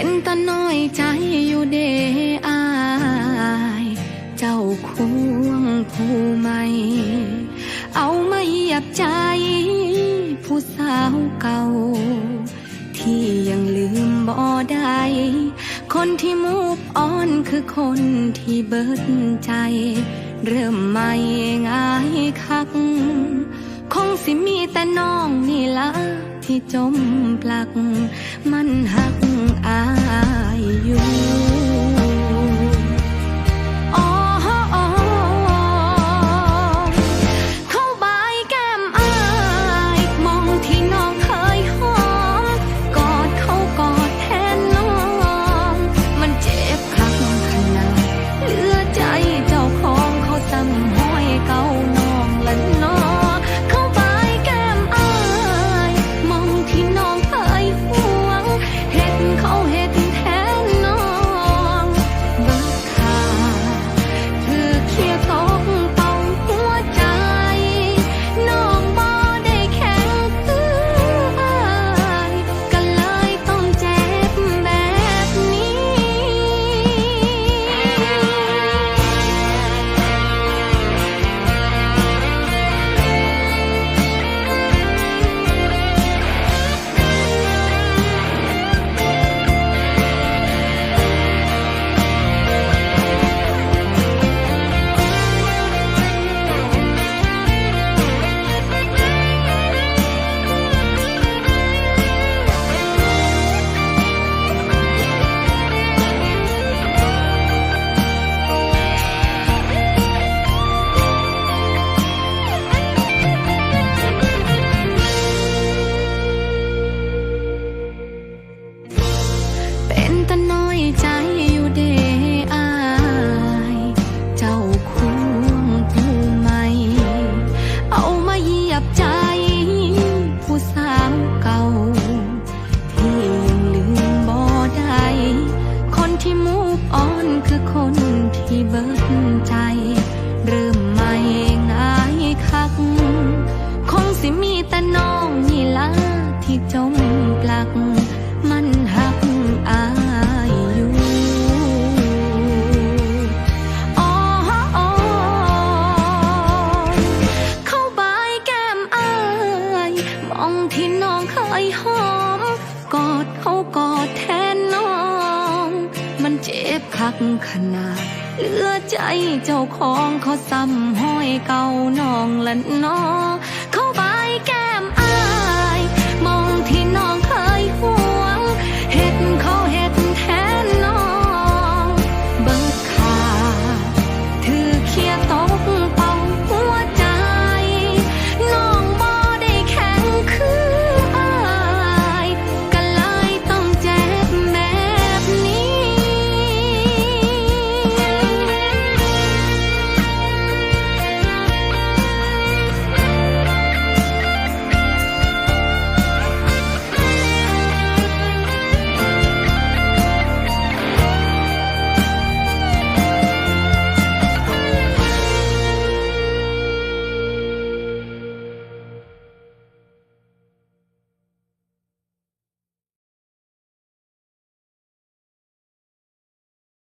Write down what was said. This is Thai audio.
็นตาน้อยใจอยู่เดอาย เจ้าควงผู้ใหม่ เอาไมาเหยียบใจ ผู้สาวเก่า ที่ยังลืมบ่ได้คนที่มูฟออนคือคนที่เบิดใจ เริ่มใหม่ง่ายคัก คงสิมีแต่น้องนี่ละ ที่จมปลัก มันหักอายอยู่ กอดเขากอดแทนน้อง มันเจ็บคักขนาด เหลือใจเจ้าของเขาซ้ำห้อยเก่าน้องละน้อเข้าบายแก้ม